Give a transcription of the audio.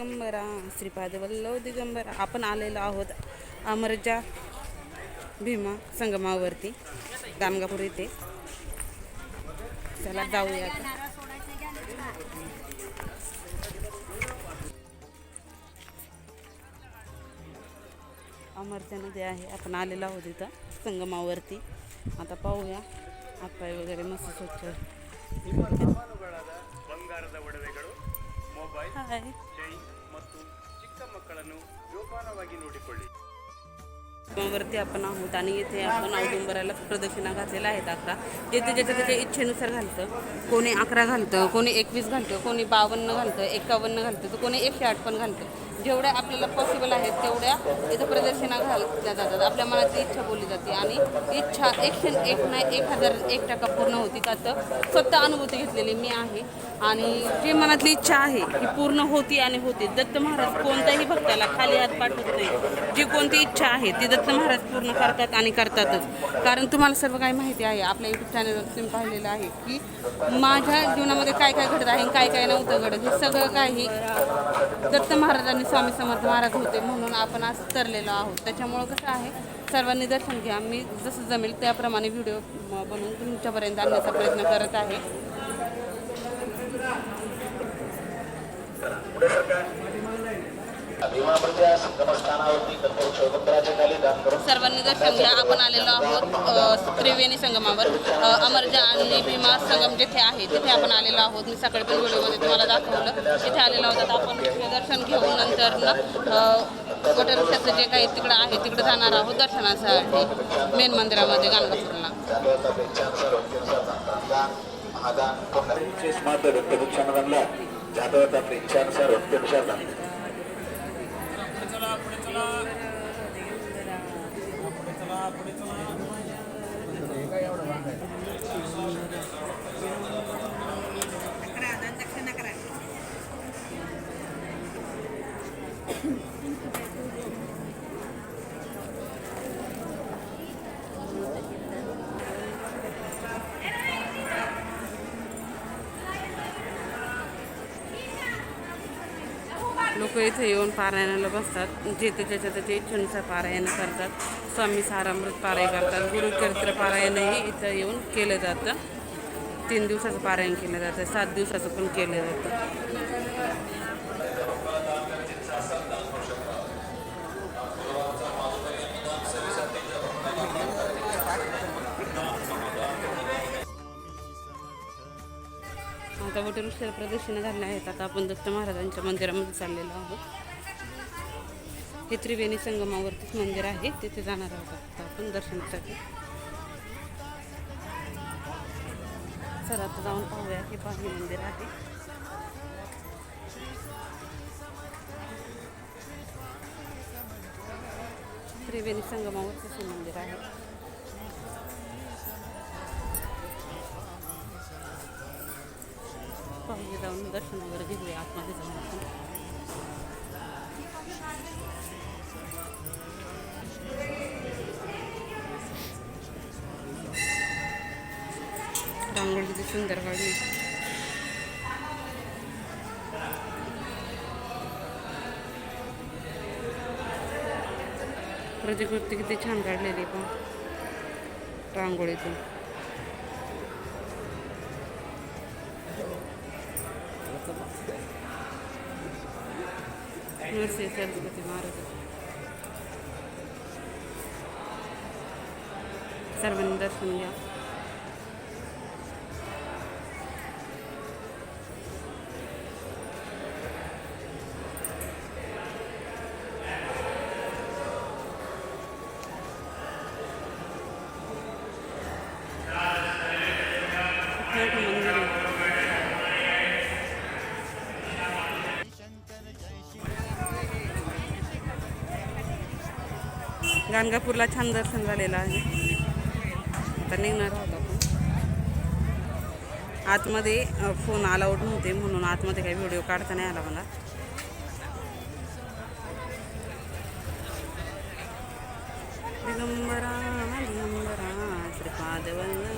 दिगंबरा श्रीपाद वल्लव दिगंबरा. आपण आलेलो आहोत अमरजा भीमा संगमावरती दामगापूर येथे. चला जाऊया अमरच्या नदी आहे आपण आलेलो आहोत इथं संगमावरती. आता पाहूया आपाय वगैरे मस्त स्वच्छ. ಮೊಬೈಲ್ ಚೈನ್ ಮತ್ತು ಚಿಕ್ಕ ಮಕ್ಕಳನ್ನು ಜೋಪಾನವಾಗಿ ನೋಡಿಕೊಳ್ಳಿ. वरती आपण आहोत आणि इथे आपण औदुंबराला प्रदक्षिणा घातलेल्या आहेत अकरा जिथे ज्याच्या त्याच्या इच्छेनुसार घालतं. कोणी अकरा घालतं कोणी एकवीस घालतं कोणी बावन्न घालतं एकावन्न घालतं तर कोणी एकशे आठ पण घालतं. जेवढ्या आपल्याला पॉसिबल आहेत तेवढ्या इथं प्रदक्षिणा घालल्या जातात. आपल्या मनाची इच्छा बोलली जाते. आणि इच्छा एकशे एक नाही एक हजार एक टक्का पूर्ण होती. का तर स्वतः अनुभूती घेतलेली मी आहे. आणि जी मनातली इच्छा आहे ही पूर्ण होती आणि होते. दत्त महाराज कोणत्याही भक्ताला खाली हात पाठवत नाही. जी कोणती इच्छा आहे ती दत्त महाराज पूर्ण करतात आणि करतातच. कारण तुम्हाला सर्व काही माहिती आहे. आपल्या यूट्यूब चॅनलवर तुम्ही पाहिलेलं आहे की माझ्या जीवनामध्ये काय काय घडत आहे आणि काय काय नव्हतं घडत. हे सगळं काही दत्त महाराजांनी स्वामी समर्थ महाराज होते म्हणून आपण आज तरलेलो आहोत. त्याच्यामुळं कसं आहे सर्वांनी दर्शन घ्या. मी जसं जमेल त्याप्रमाणे व्हिडिओ बनवून तुमच्यापर्यंत आणण्याचा प्रयत्न करत आहे. सर्वांनी दर्शन घ्या आपण आलेलो आहोत त्रिवेणी संगमावर. अमरजा आणि भीमा संगम जिथे आहे तिथे आपण आलेलो आहोत. मी सकाळी पण व्हिडिओमध्ये तुम्हाला दाखवलं. तिथे आलेलो आहोत. आता आपण दर्शन घेऊन नंतर वटवृक्षाचं जे काही तिकडं आहे तिकडे जाणार आहोत दर्शनासाठी. मेन मंदिरामध्ये गाणगापूरला लोक इथे येऊन पारायणाला बसतात. जे ते त्याच्या त्याच्या इच्छेनुसार पारायण करतात. स्वामी सारामृत पारायण करतात. गुरुचरित्र पारायणही इथं येऊन केलं जातं. तीन दिवसाचं पारायण केलं जातं. सात दिवसाचं पण केलं जातं. आता वटवृक्षाला प्रदर्शनं घालण्या आहेत. आता आपण दत्त महाराजांच्या मंदिरामध्ये चाललेलो आहोत. हे त्रिवेणी संगमावरतीच मंदिर आहे. तिथे जाणार आहोत आता आपण दर्शनासाठी. चला आता जाऊन पाहूया हे पाहणी मंदिर आहे. त्रिवेणी संगमावरतीच हे मंदिर आहे. तिथे जाऊन दर्शन वगैरे घेऊया आतमध्ये जाऊन आपण. रांगोळी किती सुंदर काढली प्रतिकृती किती छान काढलेली पण रांगोळीतून. ዩኒቨርሲቲ የተያዝበት ማለት ነው። ሰርብን ደርሱን ያ गाणगापूरला छान दर्शन झालेलं आहे. आता निघणार आहोत आपण. आतमध्ये फोन अलाउड नव्हते म्हणून आतमध्ये काही व्हिडिओ काढता नाही आला मला. दिगंबरा दिगंबरा श्रीपाद वल्लभ